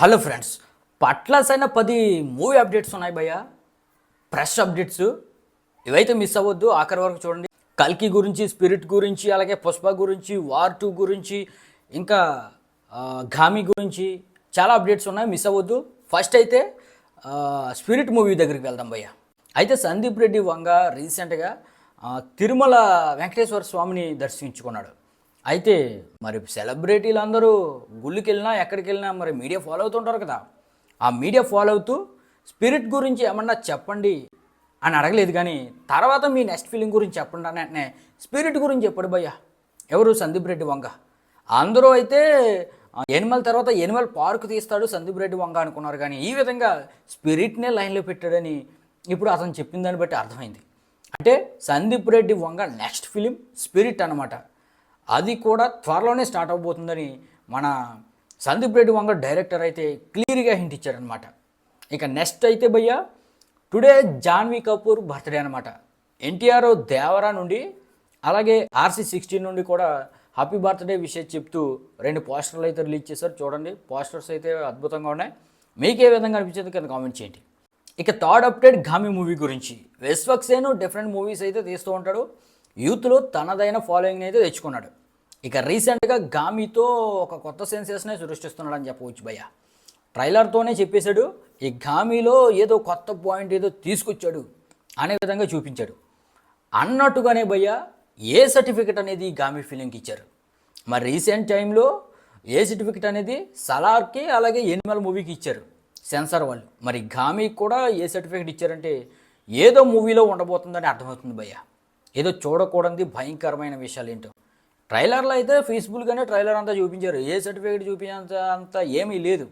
Hello friends పట్లాస్ అయిన పది movie updates ఉన్నాయి భయ్య. Fresh updates. ఇవైతే మిస్ అవ్వద్దు ఆఖరి వరకు చూడండి. కల్కి గురించి స్పిరిట్ గురించి అలాగే పుష్ప గురించి వార్ టూ గురించి ఇంకా ఘామి గురించి చాలా అప్డేట్స్ ఉన్నాయి మిస్ అవ్వద్దు. ఫస్ట్ అయితే స్పిరిట్ మూవీ దగ్గరికి వెళ్దాం భయ్య. అయితే సందీప్ రెడ్డి వంగ రీసెంట్గా తిరుమల వెంకటేశ్వర స్వామిని దర్శించుకున్నాడు. అయితే మరి సెలబ్రిటీలు అందరూ గుళ్ళకి వెళ్ళినా ఎక్కడికి వెళ్ళినా మరి మీడియా ఫాలో అవుతుంటారు కదా. ఆ మీడియా ఫాలో అవుతూ స్పిరిట్ గురించి ఏమన్నా చెప్పండి అని అడగలేదు కానీ తర్వాత మీ నెక్స్ట్ ఫీలింగ్ గురించి చెప్పండి అని వెంటనే స్పిరిట్ గురించి చెప్పడు భయ్య. ఎవరు సందీప్ రెడ్డి వంగ? అందరూ అయితే ఎనిమల్ తర్వాత ఎనిమల్ పార్క్ తీస్తాడు సందీప్ రెడ్డి వంగ అనుకున్నారు కానీ ఈ విధంగా స్పిరిట్నే లైన్లో పెట్టాడని ఇప్పుడు అతను చెప్పిన దాన్ని బట్టి అర్థమైంది. అంటే సందీప్ రెడ్డి వంగ నెక్స్ట్ ఫిలిం స్పిరిట్ అన్నమాట. అది కూడా త్వరలోనే స్టార్ట్ అవబోతుందని మన సందీప్ రెడ్డి వంగ డైరెక్టర్ అయితే క్లియర్గా హింట్ ఇచ్చారనమాట ఇక నెక్స్ట్ అయితే భయ్య టుడే జాన్వీ కపూర్ బర్త్డే అనమాట ఎన్టీఆర్ దేవరా నుండి అలాగే ఆర్సీ సిక్స్టీన్ నుండి కూడా హ్యాపీ బర్త్డే విషయం చెప్తూ రెండు పోస్టర్లు అయితే రిలీజ్ చేశారు. చూడండి పోస్టర్స్ అయితే అద్భుతంగా ఉన్నాయి. మీకు ఏ విధంగా అనిపించింది కింద కామెంట్ చేయండి. ఇక థర్డ్ అప్డేట్ ఘామి మూవీ గురించి. విశ్వక్సేను డిఫరెంట్ మూవీస్ అయితే తీస్తూ ఉంటాడు. యూత్లో తనదైన ఫాలోయింగ్ అయితే తెచ్చుకున్నాడు. ఇక రీసెంట్గా గామితో ఒక కొత్త సెన్సేషనే సృష్టిస్తున్నాడు అని చెప్పవచ్చు భయ్య. ట్రైలర్తోనే చెప్పేశాడు ఈ గామిలో ఏదో కొత్త పాయింట్ ఏదో తీసుకొచ్చాడు అనే విధంగా చూపించాడు. అన్నట్టుగానే భయ్య ఏ సర్టిఫికెట్ అనేది ఈ గామి ఫిలింకి ఇచ్చారు? మరి రీసెంట్ టైంలో ఏ సర్టిఫికెట్ అనేది సలార్కి అలాగే ఎనిమల్ మూవీకి ఇచ్చారు సెన్సార్ వాళ్ళు. మరి గామికి కూడా ఏ సర్టిఫికెట్ ఇచ్చారంటే ఏదో మూవీలో ఉండబోతుందని అర్థమవుతుంది భయ్య. ఏదో చూడకూడనిది భయంకరమైన విషయాలు ఏంటో ట్రైలర్లో అయితే ఫీస్ఫుల్గానే ట్రైలర్ అంతా చూపించారు. ఏ సర్టిఫికేట్ చూపించేంత అంత ఏమీ లేదు.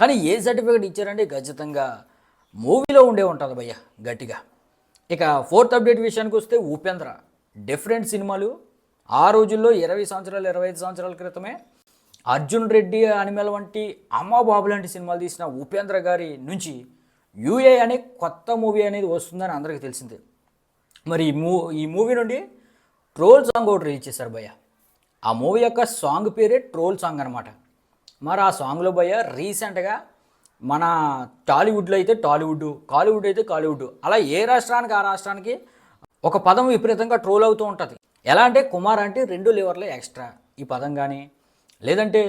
కానీ ఏ సర్టిఫికేట్ ఇచ్చారంటే ఖచ్చితంగా మూవీలో ఉండే ఉంటుంది భయ్య గట్టిగా. ఇక ఫోర్త్ అప్డేట్ విషయానికి వస్తే ఉపేంద్ర. డిఫరెంట్ సినిమాలు. ఆ రోజుల్లో ఇరవై సంవత్సరాలు ఇరవై ఐదు సంవత్సరాల క్రితమే అర్జున్ రెడ్డి అనిమల్ వంటి అమ్మ బాబు లాంటి సినిమాలు తీసిన ఉపేంద్ర గారి నుంచి యూఏ అనే కొత్త మూవీ అనేది వస్తుందని అందరికీ తెలిసిందే. మరి ఈ మూ ఈ మూవీ నుండి ట్రోల్ సాంగ్ ఒకటి రిలీజ్ చేశారు భయ్య. ఆ మూవీ యొక్క సాంగ్ పేరే ట్రోల్ సాంగ్ అనమాట మరి ఆ సాంగ్లో భయ్య రీసెంట్గా మన టాలీవుడ్లో అయితే టాలీవుడ్ కాలీవుడ్ అయితే కాలీవుడ్. అలా ఏ రాష్ట్రానికి ఆ రాష్ట్రానికి ఒక పదం విపరీతంగా ట్రోల్ అవుతూ ఉంటుంది. ఎలా అంటే కుమార్ అంటే రెండు లివర్లే ఎక్స్ట్రా ఈ పదం కానీ లేదంటే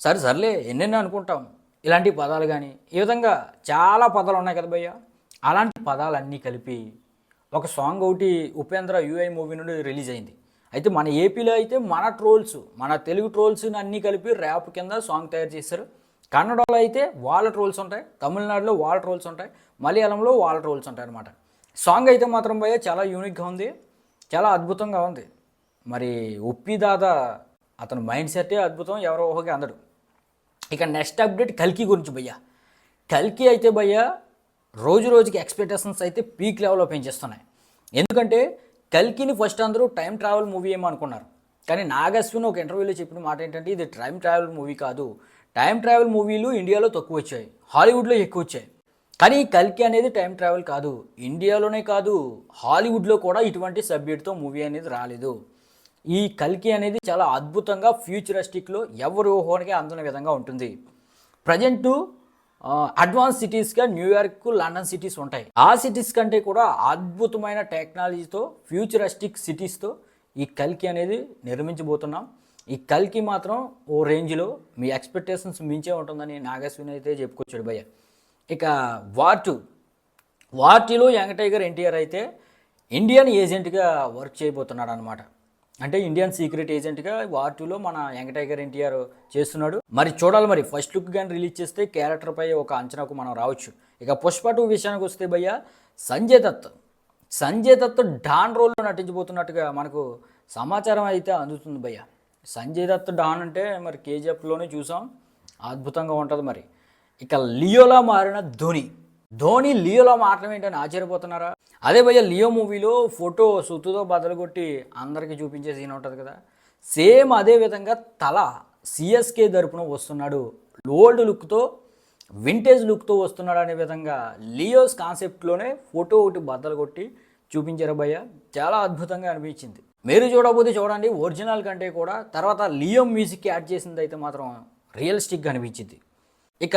సరే సర్లే ఎన్నెన్నో అనుకుంటాం. ఇలాంటి పదాలు కానీ ఈ విధంగా చాలా పదాలు ఉన్నాయి కదా భయ్య. అలాంటి పదాలన్నీ కలిపి ఒక సాంగ్ ఒకటి ఉపేంద్ర యూఐ మూవీ నుండి రిలీజ్ అయింది. అయితే మన ఏపీలో అయితే మన ట్రోల్స్ మన తెలుగు ట్రోల్స్ని అన్నీ కలిపి ర్యాప్ కింద సాంగ్ తయారు చేశారు. కన్నడలో అయితే వాళ్ళ ట్రోల్స్ ఉంటాయి తమిళనాడులో వాళ్ళ ట్రోల్స్ ఉంటాయి మలయాళంలో వాళ్ళ ట్రోల్స్ ఉంటాయి అనమాట సాంగ్ అయితే మాత్రం పోయే చాలా యూనిక్గా ఉంది చాలా అద్భుతంగా ఉంది. మరి ఉప్పి దాదా అతని మైండ్ సెట్టే అద్భుతం ఎవరో ఊహకి అందడు ఇక నెక్స్ట్ అప్డేట్ కల్కి గురించి భయ్యా. కల్కి అయితే భయ్యా రోజు రోజుకి ఎక్స్పెక్టేషన్స్ అయితే పీక్ లెవెల్లో పెంచేస్తున్నాయి. ఎందుకంటే కల్కిని ఫస్ట్ అందరూ టైం ట్రావెల్ మూవీ ఏమో అనుకున్నారు. కానీ నాగశ్విన్ ఒక ఇంటర్వ్యూలో చెప్పిన మాట ఏంటంటే ఇది టైం ట్రావెల్ మూవీ కాదు. టైం ట్రావెల్ మూవీలు ఇండియాలో తక్కువ వచ్చాయి. హాలీవుడ్లో ఎక్కువ వచ్చాయి. కానీ కల్కి అనేది టైం ట్రావెల్ కాదు. ఇండియాలోనే కాదు హాలీవుడ్లో కూడా ఇటువంటి సబ్జెక్ట్తో మూవీ అనేది రాలేదు. ఈ కల్కి అనేది చాలా అద్భుతంగా ఫ్యూచరిస్టిక్లో ఎవరు ఊహోనికి అందున విధంగా ఉంటుంది. ప్రజెంటు అడ్వాన్స్ సిటీస్గా న్యూయార్క్ లండన్ సిటీస్ ఉంటాయి. ఆ సిటీస్ కంటే కూడా అద్భుతమైన టెక్నాలజీతో ఫ్యూచరిస్టిక్ సిటీస్తో ఈ కల్కి అనేది నిర్మించబోతున్నాం. ఈ కల్కి మాత్రం ఓ రేంజ్లో మీ ఎక్స్పెక్టేషన్స్ మించే ఉంటుందని నాగస్విన్ అయితే చెప్పుకొచ్చాడు భయ్య. ఇక వార్టు వార్టీలో యంగ్ టైగర్ ఎన్టీఆర్ అయితే ఇండియన్ ఏజెంట్గా వర్క్ చేయబోతున్నాడు అనమాట అంటే ఇండియన్ సీక్రెట్ ఏజెంట్గా వార్ టూలో మన యంగ్ ఎన్టీఆర్ చేస్తున్నాడు. మరి చూడాలి మరి ఫస్ట్ లుక్ కానీ రిలీజ్ చేస్తే క్యారెక్టర్పై ఒక అంచనాకు మనం రావచ్చు. ఇక పుష్ప టూ విషయానికి వస్తే భయ్య సంజయ్ దత్. సంజయ్ దత్ డాన్ రోల్లో నటించబోతున్నట్టుగా మనకు సమాచారం అయితే అందుతుంది భయ్య. సంజయ్ దత్ డాన్ అంటే మరి కేజీఎఫ్లోనే చూసాం. అద్భుతంగా ఉంటుంది మరి. ఇక లియోలా మారిన ధోని. ధోని లియోలో మారడం ఏంటని ఆశ్చర్యపోతున్నారా? అదే భయ్య లియో మూవీలో ఫోటో సుత్తుతో బదలు కొట్టి అందరికీ చూపించే సీన్ ఉంటుంది కదా. సేమ్ అదే విధంగా తల సిఎస్కే తరపున వస్తున్నాడు. ఓల్డ్ లుక్తో వింటేజ్ లుక్తో వస్తున్నాడు అనే విధంగా లియోస్ కాన్సెప్ట్లోనే ఫోటో ఒకటి బద్దలు కొట్టి చూపించారు భయ్య? చాలా అద్భుతంగా అనిపించింది. మీరు చూడకపోతే చూడండి ఒరిజినల్ కంటే కూడా తర్వాత లియో మ్యూజిక్ యాడ్ చేసింది అయితే మాత్రం రియలిస్టిక్గా అనిపించింది. ఇక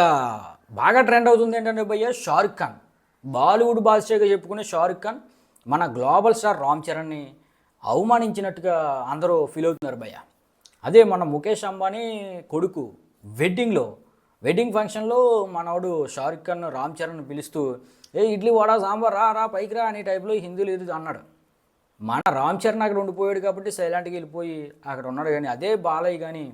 బాగా ట్రెండ్ అవుతుంది ఏంటంటే భయ్య షారుఖ్ ఖాన్. బాలీవుడ్ బాద్షాగా చెప్పుకునే షారుఖ్ ఖాన్ మన గ్లోబల్ స్టార్ రామ్ చరణ్ని అవమానించినట్టుగా అందరూ ఫీల్ అవుతున్నారు భయ్య. అదే మన ముఖేష్ అంబానీ కొడుకు వెడ్డింగ్లో వెడ్డింగ్ ఫంక్షన్లో మనవాడు షారుఖ్ ఖాన్ రామ్ చరణ్ పిలుస్తూ ఏ ఇడ్లీ వడ సాంబార్ రా రా పైకి రా అనే టైప్లో హిందువులు ఇది అన్నాడు. మన రామ్ చరణ్ అక్కడ ఉండిపోయాడు కాబట్టి సైలెంట్గా వెళ్ళిపోయి అక్కడ ఉన్నాడు కానీ అదే బాలయ్య కానీ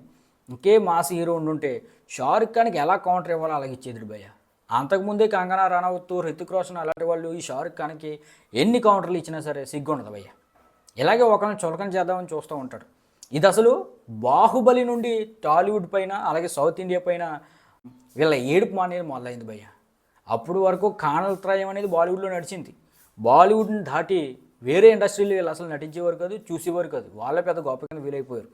ఇంకే మాస్ హీరో ఉండుంటే షారుఖ్ ఖాన్కి ఎలా కౌంటర్ ఇవ్వాలో అలాగే ఇచ్చేది భయ్య. అంతకుముందే కంగనా రనౌత్ రితిక్ రోషన్ అలాంటి వాళ్ళు ఈ షారుఖ్ ఖాన్కి ఎన్ని కౌంటర్లు ఇచ్చినా సరే సిగ్గు ఉండదు భయ్య. ఇలాగే ఒకరిని చులకన చేద్దామని చూస్తూ ఉంటాడు. ఇది అసలు బాహుబలి నుండి టాలీవుడ్ పైన అలాగే సౌత్ ఇండియా పైన వీళ్ళ ఏడుపు అనేది మొదలైంది భయ్య. అప్పుడు వరకు కానల్ త్రయం అనేది బాలీవుడ్లో నడిచింది. బాలీవుడ్ని దాటి వేరే ఇండస్ట్రీలో వీళ్ళు అసలు నటించేవారు కాదు చూసేవారు కాదు. వాళ్ళే పెద్ద గొప్ప కింద వీలైపోయారు.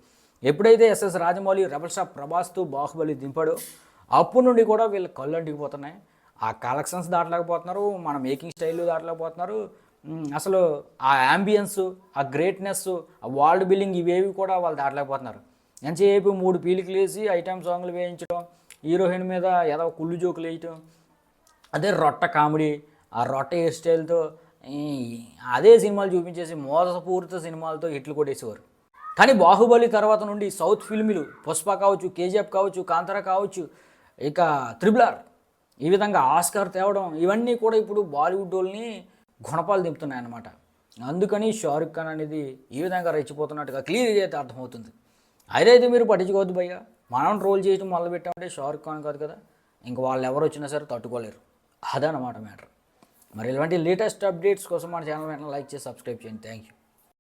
ఎప్పుడైతే ఎస్ఎస్ రాజమౌళి రెబల్ స్టార్ ప్రభాస్తో బాహుబలి దింపాడో అప్పటి నుండి కూడా వీళ్ళు కళ్ళు అంటికిపోతున్నాయి. ఆ కలెక్షన్స్ దాటలేకపోతున్నారు మన మేకింగ్ స్టైల్ దాటలేకపోతున్నారు. అసలు ఆ యాంబియన్స్ ఆ గ్రేట్నెస్ ఆ వరల్డ్ బిల్డింగ్ ఇవేవి కూడా వాళ్ళు దాటలేకపోతున్నారు. ఎంతసేపు మూడు పీలికలు వేసి ఐటమ్ సాంగ్లు వేయించడం హీరోయిన్ మీద ఏదో కుళ్ళు జోకులు వేయటం అదే రొట్ట కామెడీ ఆ రొట్ట హెయిర్ స్టైల్తో అదే సినిమాలు చూపించేసి మోసపూరిత సినిమాలతో హిట్లు కొట్టేసేవారు. కానీ బాహుబలి తర్వాత నుండి సౌత్ ఫిల్మ్లు పుష్ప కావచ్చు కేజీఎఫ్ కావచ్చు కాంతార కావచ్చు ఇక త్రిబులార్. ఈ విధంగా ఆస్కార్ తేవడం ఇవన్నీ కూడా ఇప్పుడు బాలీవుడ్ వాళ్ళని గుణపాలు దింపుతున్నాయన్నమాట. అందుకని షారుఖ్ ఖాన్ అనేది ఈ విధంగా రెచ్చిపోతున్నట్టుగా క్లియర్ అయితే అర్థమవుతుంది. అదైతే మీరు పట్టించుకోవద్దు భయ్య. మనం రోల్ చేయడం మొదలు పెట్టామంటే షారుఖ్ ఖాన్ కాదు కదా. ఇంక వాళ్ళు ఎవరు వచ్చినా సరే తట్టుకోలేరు. అదనమాట మ్యాటర్. మరి ఇలాంటి లేటెస్ట్ అప్డేట్స్ కోసం మన ఛానల్ వెంటనే లైక్ చేసి సబ్స్క్రైబ్ చేయండి. Thank you